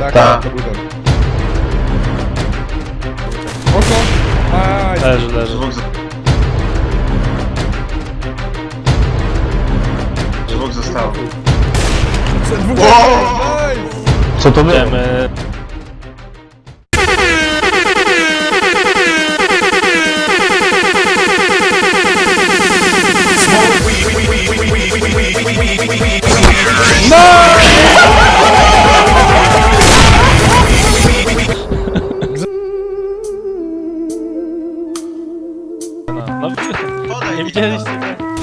Tak, tak, to budę. Oko! Aj! Leży, leży. Żywok, został. Co to było? Idziemy. 나! 나 미쳤어. 엠지 아저씨.